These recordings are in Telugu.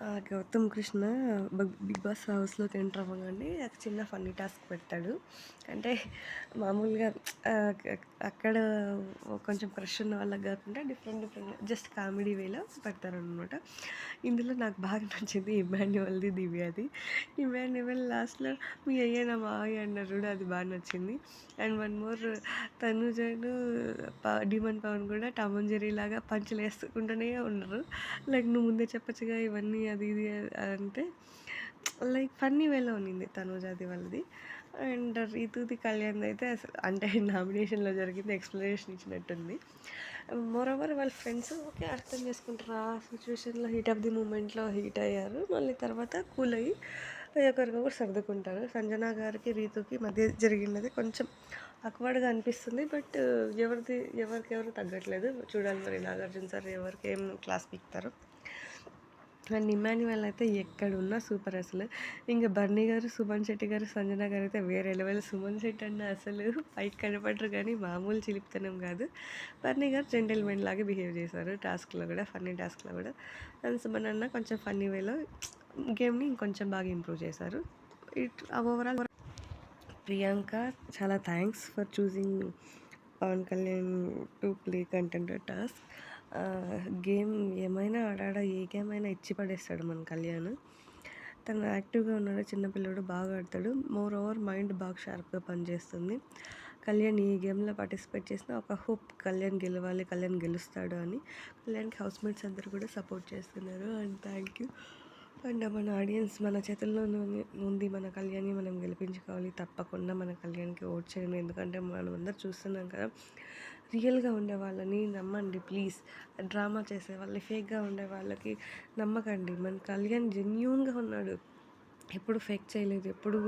గౌతమ్ కృష్ణ బిగ్ బాస్ హౌస్లోకి ఎంటర్ అవ్వగానే ఒక చిన్న ఫన్నీ టాస్క్ పెట్టాడు అంటే మామూలుగా అక్కడ కొంచెం క్రష్ ఉన్న వాళ్ళకి కాకుండా డిఫరెంట్ డిఫరెంట్ జస్ట్ కామెడీ వేలో పెడతారనమాట ఇందులో నాకు బాగా నచ్చింది ఇమాన్యువల్ది దివ్యది. ఇమాన్యువల్ లాస్ట్లో మీ అయ్యే నా మావయ్య అన్నారు కూడా అది బాగా నచ్చింది. అండ్ వన్ మోర్ తనుజను డిమన్ పవన్ కూడా టామ్ జెరీ జెర్రీ లాగా పంచులు వేసుకుంటూనే ఉన్నారు. లైక్ నువ్వు ముందే చెప్పచ్చుగా ఇవన్నీ అది ఇది అంటే లైక్ ఫన్నీ వేలో ఉన్నింది తనుజాది వాళ్ళది. అండ్ రీతూది కళ్యాణ్ అయితే అసలు అంటే నామినేషన్లో జరిగింది ఎక్స్ప్లెనేషన్ ఇచ్చినట్టుంది. మోర్ ఓవర్ వాళ్ళ ఫ్రెండ్స్ ఓకే అర్థం చేసుకుంటారు ఆ సిచ్యువేషన్లో హీట్ ఆఫ్ ది మూమెంట్లో హీట్ అయ్యారు. మళ్ళీ తర్వాత కూల్ అయ్యి ఒకరికొకరు సర్దుకుంటారు. సంజన గారికి రీతుకి మధ్య జరిగినది కొంచెం అక్వర్డ్గా అనిపిస్తుంది. బట్ ఎవరిది ఎవరికెవరు తగ్గట్లేదు. చూడాలి మరి నాగార్జున సార్ ఎవరికి ఏం క్లాస్ పీక్తారు. అండ్ ఇమాన్యువల్ అయితే ఎక్కడున్నా సూపర్ అసలు. ఇంకా బర్నీ గారు సుమన్ శెట్టి గారు సంజన గారు అయితే వేరే లెవెల్. సుమన్ శెట్టి అన్న అసలు పైకి కనపడరు కానీ మామూలు చిలిపితనం కాదు. బర్నీ గారు జెంటిల్మెన్ లాగా బిహేవ్ చేశారు. టాస్క్లో కూడా ఫన్నీ టాస్క్లో కూడా. అండ్ సుమన్ అన్న కొంచెం ఫన్నీ వేలో గేమ్ని ఇంకొంచెం బాగా ఇంప్రూవ్ చేశారు. ఇట్ ఓవరాల్ ప్రియాంక చాలా thanks for choosing Pavan Kalyan to play content task game ఏమైనా ఆడాడా? ఏ గేమ్ అయినా ఇచ్చి పడేస్తాడు మన కళ్యాణ్. తను యాక్టివ్గా ఉన్నాడు చిన్నపిల్లడు బాగా ఆడతాడు. మోర్ ఓవర్ మైండ్ బాగా షార్ప్గా పనిచేస్తుంది. కళ్యాణ్ ఈ గేమ్లో పార్టిసిపేట్ చేసిన ఒక హోప్ కళ్యాణ్ గెలవాలి కళ్యాణ్ గెలుస్తాడు అని కళ్యాణ్కి హౌస్ మేట్స్ అందరూ కూడా సపోర్ట్ చేస్తున్నారు. అండ్ థ్యాంక్ యూ అండ్ మన ఆడియన్స్ మన చేతుల్లో ఉంది మన కళ్యాణ్ని మనం గెలిపించుకోవాలి. తప్పకుండా మన కళ్యాణ్కి ఓట్ చేయండి. ఎందుకంటే మనం అందరు చూస్తున్నాం కదా రియల్గా ఉండే వాళ్ళని నమ్మండి ప్లీజ్. డ్రామా చేసే వాళ్ళని ఫేక్గా ఉండే వాళ్ళకి నమ్మకండి. మన కళ్యాణ్ జెన్యున్గా ఉన్నాడు. ఎప్పుడు ఫేక్ చేయలేదు ఎప్పుడు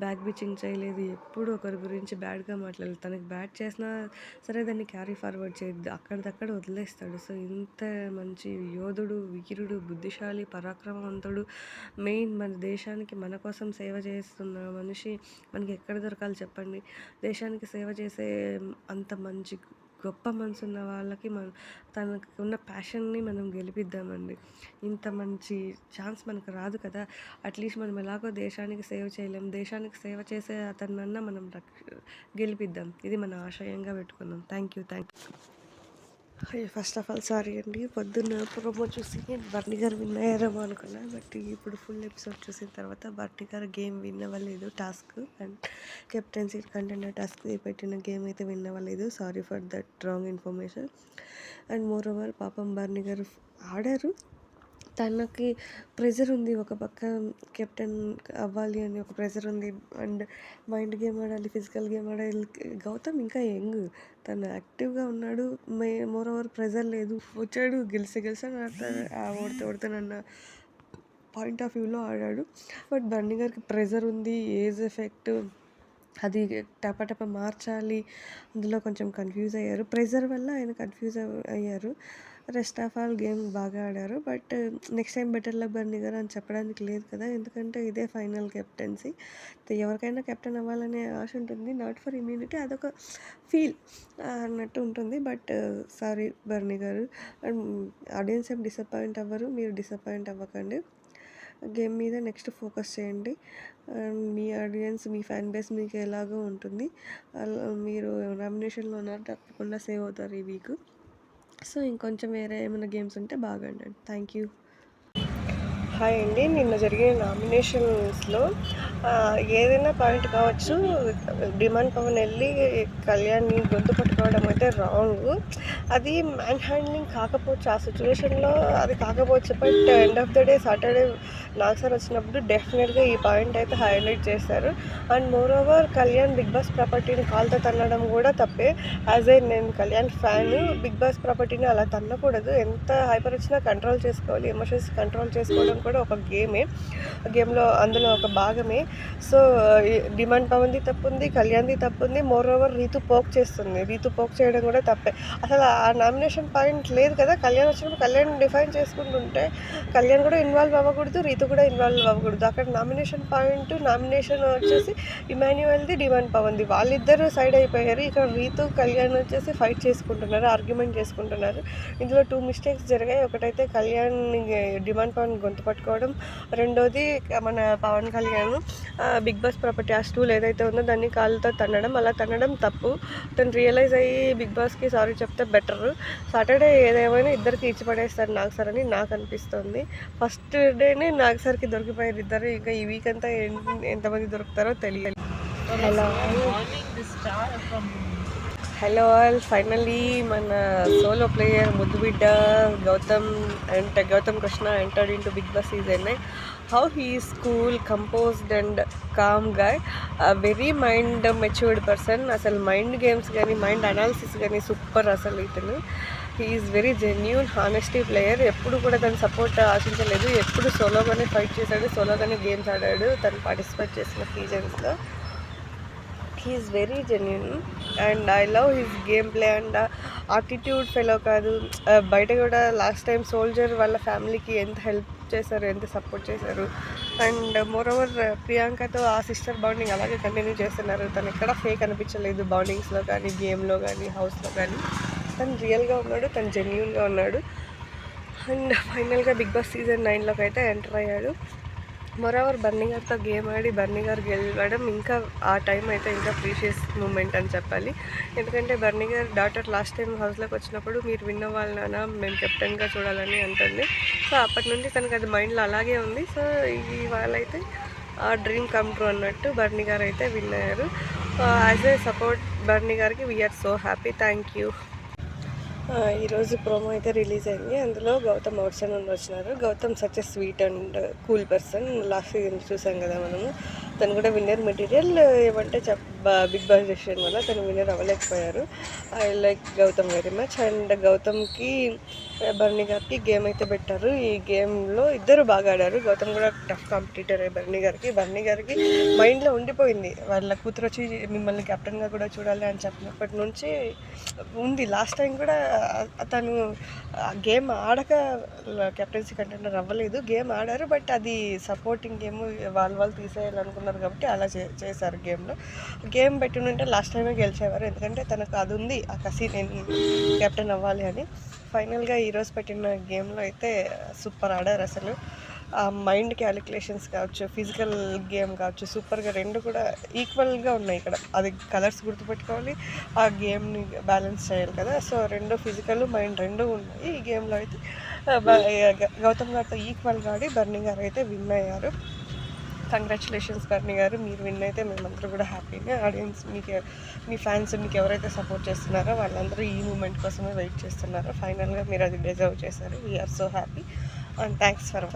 బ్యాక్ బిచింగ్ చేయలేదు ఎప్పుడు ఒకరి గురించి బ్యాడ్గా మాట్లాడలేదు. తనకి బ్యాడ్ చేసినా సరే దాన్ని క్యారీ ఫార్వర్డ్ చేయద్దు. అక్కడిదక్కడ వదిలేస్తాడు. సో ఇంత మంచి యోధుడు వీరుడు బుద్ధిశాలి పరాక్రమవంతుడు మెయిన్ మన దేశానికి మన కోసం సేవ చేస్తున్న మనిషి మనకి ఎక్కడ దొరకాలి చెప్పండి? దేశానికి సేవ చేసే అంత మంచి గొప్ప మనసు ఉన్న వాళ్ళకి మన తనకు ఉన్న ప్యాషన్ని మనం గెలిపిద్దామండి. ఇంత మంచి ఛాన్స్ మనకు రాదు కదా. అట్లీస్ట్ మనం ఎలాగో దేశానికి సేవ చేయలేం. దేశానికి సేవ చేసే అతన్నన్నా మనం రక్ష గెలిపిద్దాం. ఇది మన ఆశయంగా పెట్టుకుందాం thank you thank you first of all sorry అండి. పొద్దున్న ప్రోమో చూసి నేను బర్నీ గారు విన్ అయ్యారేమో అనుకున్నా బట్ ఇప్పుడు ఫుల్ ఎపిసోడ్ చూసిన తర్వాత బర్నీ గారు గేమ్ విన్ అవ్వలేదు task and captaincy contender task పెట్టిన గేమ్ అయితే విన్ అవ్వలేదు sorry for that wrong information and more over పాపం బర్నీ గారు ఆడారు. తనకి ప్రెజర్ ఉంది. ఒక పక్క కెప్టెన్ అవ్వాలి అని ఒక ప్రెజర్ ఉంది. అండ్ మైండ్ గేమ్ ఆడాలి ఫిజికల్ గేమ్ ఆడాలి. గౌతమ్ ఇంకా యంగ్. తను యాక్టివ్గా ఉన్నాడు. మే మోర్ ఓవర్ ప్రెజర్ లేదు. వచ్చాడు గెలిచి గెలిచాను ఆడతాడు. ఆ ఓడితే ఓడితేనన్న పాయింట్ ఆఫ్ వ్యూలో ఆడాడు. బట్ బర్నీ గారికి ప్రెజర్ ఉంది. ఏజ్ ఎఫెక్ట్ అది టపటప మార్చాలి. అందులో కొంచెం కన్ఫ్యూజ్ అయ్యారు. ప్రెజర్ వల్ల ఆయన కన్ఫ్యూజ్ అయ్యారు. రెస్ట్ ఆఫ్ ఆల్ గేమ్ బాగా ఆడారు. But next time better luck గారు అని చెప్పడానికి లేదు కదా. ఎందుకంటే ఇదే ఫైనల్ కెప్టెన్సీ ఎవరికైనా కెప్టెన్ అవ్వాలనే ఆశ ఉంటుంది. నాట్ ఫర్ ఇమ్యూనిటీ అదొక ఫీల్ అన్నట్టు ఉంటుంది. బట్ సారీ బర్ని గారు. Um, అండ్ ఆడియన్స్ ఏం డిసప్పాయింట్ అవ్వరు. మీరు డిసప్పాయింట్ అవ్వకండి. గేమ్ మీద నెక్స్ట్ ఫోకస్ చేయండి. అండ్ మీ ఆడియన్స్ మీ ఫ్యాన్ బేస్ మీకు ఎలాగో ఉంటుంది. అలా మీరు నామినేషన్లో ఉన్నారు తప్పకుండా సేవ్ అవుతారు ఈ వీక్ సో ఇంకొంచెం వేరే ఏమైనా గేమ్స్ ఉంటే బాగా ఆడండి థ్యాంక్ యూ. హాయ్ అండి. నిన్న జరిగిన నామినేషన్స్లో ఏదైనా పాయింట్ కావచ్చు డిమాండ్ పవన్ వెళ్ళి కళ్యాణ్ని గొంతు పట్టుకోవడం అయితే రాంగ్ అది మ్యాన్ హ్యాండ్లింగ్ కాకపోవచ్చు. ఆ సిచ్యువేషన్లో అది కాకపోవచ్చు. But end of the day Saturday నాకు సార్ వచ్చినప్పుడు డెఫినెట్గా ఈ పాయింట్ అయితే హైలైట్ చేశారు. And more over Kalyan big boss ప్రాపర్టీని కాల్తో తన్నడం కూడా తప్పే. యాజ్ ఏ నేను కళ్యాణ్ ఫ్యాన్ బిగ్ బాస్ ప్రాపర్టీని అలా తన్నకూడదు. ఎంత హైపర్ వచ్చినా కంట్రోల్ చేసుకోవాలి. ఎమోషన్స్ కంట్రోల్ చేసుకోవడం కూడా ఒక గేమే గేమ్లో అందులో ఒక భాగమే. సో డిమాండ్ పవన్ది తప్పు ఉంది కళ్యాణ్ది తప్పు ఉంది మోర్ ఓవర్ రీతు పోక్ చేస్తుంది. రీతు పోక్ చేయడం కూడా తప్పే. అసలు ఆ నామినేషన్ పాయింట్ లేదు కదా. కళ్యాణ్ వచ్చినప్పుడు కళ్యాణ్ డిఫైన్ చేసుకుంటుంటే కళ్యాణ్ కూడా ఇన్వాల్వ్ అవ్వకూడదు రీతు కూడా ఇన్వాల్వ్ అవ్వకూడదు. అక్కడ నామినేషన్ పాయింట్ నామినేషన్ వచ్చేసి ఇమాన్యువల్ది డిమాండ్ పవన్ది. వాళ్ళిద్దరూ సైడ్ అయిపోయారు. ఇక్కడ రీతు కళ్యాణ్ వచ్చేసి ఫైట్ చేసుకుంటున్నారు ఆర్గ్యుమెంట్ చేసుకుంటున్నారు. ఇందులో టూ మిస్టేక్స్ జరిగాయి. ఒకటైతే కళ్యాణ్ డిమాండ్ పవన్ గొంతు పట్టుకోవడం. రెండోది మన Pavan Kalyan big boss property ఆ స్టూల్ ఏదైతే ఉందో దాన్ని కాళ్ళతో తన్నడం. అలా తన్నడం తప్పు. తను రియలైజ్ అయ్యి బిగ్ బాస్కి సారీ చెప్తే బెటర్ సాటర్డే ఏదేమైనా ఇద్దరికి ఇచ్చి పడేస్తారు నాకు సార్ అని నాకు అనిపిస్తుంది. ఫస్ట్ డేనే నాకు సార్కి దొరికిపోయారు ఇద్దరు. ఇంకా ఈ వీక్ అంతా ఎంతమంది దొరుకుతారో తెలియదు. హలో హలో ఆల్ ఫైనలీ మన సోలో ప్లేయర్ ముద్దుబిడ్డ Gautam and Gautam Krishna entered into big boss season how he cool composed and calm guy very mind matured person అసలు మైండ్ గేమ్స్ కానీ మైండ్ అనాలిసిస్ కానీ సూపర్ అసలు ఇతను. Is very genuine honesty player ఎప్పుడు కూడా తను సపోర్ట్ ఆశించలేదు. ఎప్పుడు సోలోగానే ఫైట్ చేశాడు సోలోగానే గేమ్స్ ఆడాడు. తను పార్టిసిపేట్ చేసిన సీజన్స్లో he's very genuine and I love his game play and attitude fellow కాదు. బయట కూడా లాస్ట్ టైం సోల్జర్ వాళ్ళ ఫ్యామిలీకి ఎంత హెల్ప్ చేశారు ఎంత సపోర్ట్ చేశారు. అండ్ మోర్ ఓవర్ ప్రియాంకతో ఆ సిస్టర్ బాండింగ్ అలాగే కంటిన్యూ చేస్తున్నారు. తను ఎక్కడ ఫేక్ అనిపించలేదు బాండింగ్స్లో కానీ గేమ్లో కానీ హౌస్లో కానీ. తను రియల్గా ఉన్నాడు తను జెన్యున్గా ఉన్నాడు. అండ్ ఫైనల్గా బిగ్ బాస్ సీజన్ నైన్లోకి అయితే ఎంటర్ అయ్యాడు. మొరవర్ బన్నీ గారితో గేమ్ ఆడి బర్నీ గారు గెలవడం ఇంకా ఆ టైం అయితే ఇంకా ప్రీషియస్ మూమెంట్ అని చెప్పాలి. ఎందుకంటే బర్నీ గారు డాటర్ లాస్ట్ టైం హౌస్లోకి వచ్చినప్పుడు మీరు విన్న వాళ్ళనా మేము కెప్టెన్గా చూడాలని అంటుంది. సో అప్పటి నుండి తనకు అది మైండ్లో అలాగే ఉంది. సో ఈ వాళ్ళైతే ఆ డ్రీమ్ కమ్ ట్రూ అన్నట్టు బర్నీ గారు అయితే విన్ అయ్యారు యాజ్ ఏ సపోర్ట్ బర్నీ గారికి we're so happy thank you ఈరోజు ప్రోమో అయితే రిలీజ్ అయింది. అందులో గౌతమ్ అవుట్సైడ్ నుండి వచ్చినారు. Gautam such a sweet and cool person. Last season చూసాం కదా మనము. తను కూడా విన్నర్ మెటీరియల్ ఏమంటే చెప్ బిగ్ బాస్ డెసిషన్ వల్ల తను winner అవ్వలేకపోయారు. I like Gautam very much and గౌతమ్కి Barney గారికి గేమ్ అయితే పెట్టారు. ఈ గేమ్లో ఇద్దరు బాగా ఆడారు. గౌతమ్ కూడా టఫ్ కాంపిటీటర్ బర్నీ గారికి. బర్నీ గారికి మైండ్లో ఉండిపోయింది. వాళ్ళ కూతురు వచ్చి మిమ్మల్ని కెప్టెన్గా కూడా చూడాలి అని చెప్పినప్పటి నుంచి ఉంది. లాస్ట్ టైం కూడా తను గేమ్ ఆడక కెప్టెన్సీ కంటెండర్ అవ్వలేదు. గేమ్ ఆడారు బట్ అది సపోర్టింగ్ గేమ్ వాళ్ళు వాళ్ళు తీసేయాలనుకున్నారు కాబట్టి అలా చే చేశారు గేమ్లో. గేమ్ పెట్టినంటే లాస్ట్ టైమే గెలిచేవారు. ఎందుకంటే తనకు అది ఉంది ఆ కసి నేను కెప్టెన్ అవ్వాలి అని. ఫైనల్గా ఈరోజు పెట్టిన గేమ్లో అయితే సూపర్ ఆడారు అసలు. ఆ మైండ్ క్యాలిక్యులేషన్స్ కావచ్చు ఫిజికల్ గేమ్ కావచ్చు సూపర్గా రెండు కూడా ఈక్వల్గా ఉన్నాయి ఇక్కడ. అది కలర్స్ గుర్తుపెట్టుకోవాలి ఆ గేమ్ని బ్యాలెన్స్ చేయాలి కదా. సో రెండు ఫిజికల్ మైండ్ రెండు ఉన్నాయి. ఈ గేమ్లో అయితే గౌతమ్ గారితో ఈక్వల్గా ఆడి బర్నింగ్ గారు అయితే విన్ అయ్యారు. కంగ్రాచులేషన్స్ కర్ణి గారు. మీరు విన్ అయితే మేమందరూ కూడా హ్యాపీనే. ఆడియన్స్ మీకు మీ ఫ్యాన్స్ మీకు ఎవరైతే సపోర్ట్ చేస్తున్నారో వాళ్ళందరూ ఈ మూమెంట్ కోసమే వెయిట్ చేస్తున్నారు. ఫైనల్గా మీరు అది డిజర్వ్ చేశారు. We're so happy and thanks for